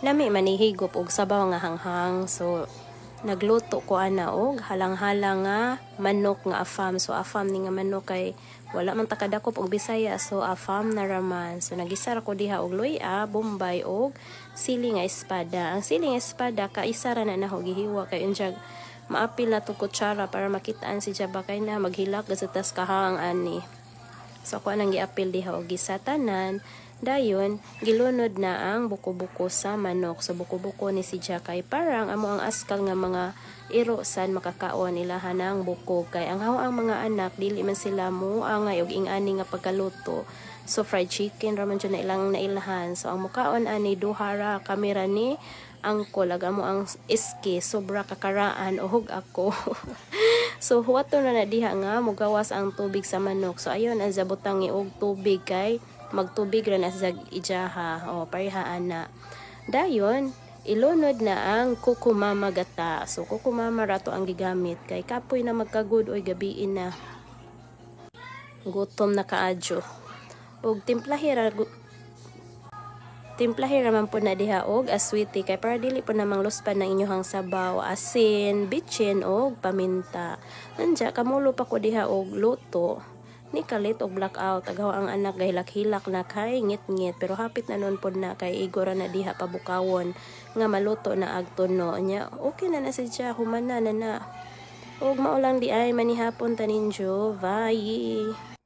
Lami manihigop og sabaw nga hanghang. So nagluto ko ana og halang-halang nga manok nga afam. So afam ni nga manok kay wala man takadakop og Bisaya so afam na raman. So nagisar ko diha og luya, bombay og sili nga espada. Ang sili nga espada kaisa ra na naho gihiwa kay unjag maapil na to kutsara para makitaan si Jaba kay na maghilak gasatas kahang ani. So ako nang giapil diha og gisatanan. Dayon, gilunod na ang buko-buko sa manok. So buko-buko ni si Jakay parang amo ang askal nga mga iro san makakaon ilahan ng buko kay ang ang mga anak dili man sila mo angay og ingani nga pagkaluto. So fried chicken raman jud na ilang nailahan. So ang mukaon ani duhara kamera ni angko laga mo ang iski sobra kakaraan uhog ako. so huwato na na diha nga mugawas ang tubig sa manok. So ayon ang zabutang og tubig kay magtubig ra na sa ijaha o parihaan na. Dayon, ilunod na ang kukumama gata. So kukumama rato ang gigamit kay kapoy na magkagud oy gabiin na. Gutom na kaadyo. Og timplahira timplahi raman po na diha og aswiti. Kay para dili po namang luspan ng inyohang sabaw, asin, bitchin og paminta. Anja kamulo pa ko diha og luto. Ni kalit og blackout. Agaw ang anak gahilak-hilak na kay ngit-ngit. Pero hapit na nun pod na kay igora na diha pabukawon nga maluto na agtono nya okay na na siya humana na na. Og maulang di ay manihapon taninjo bye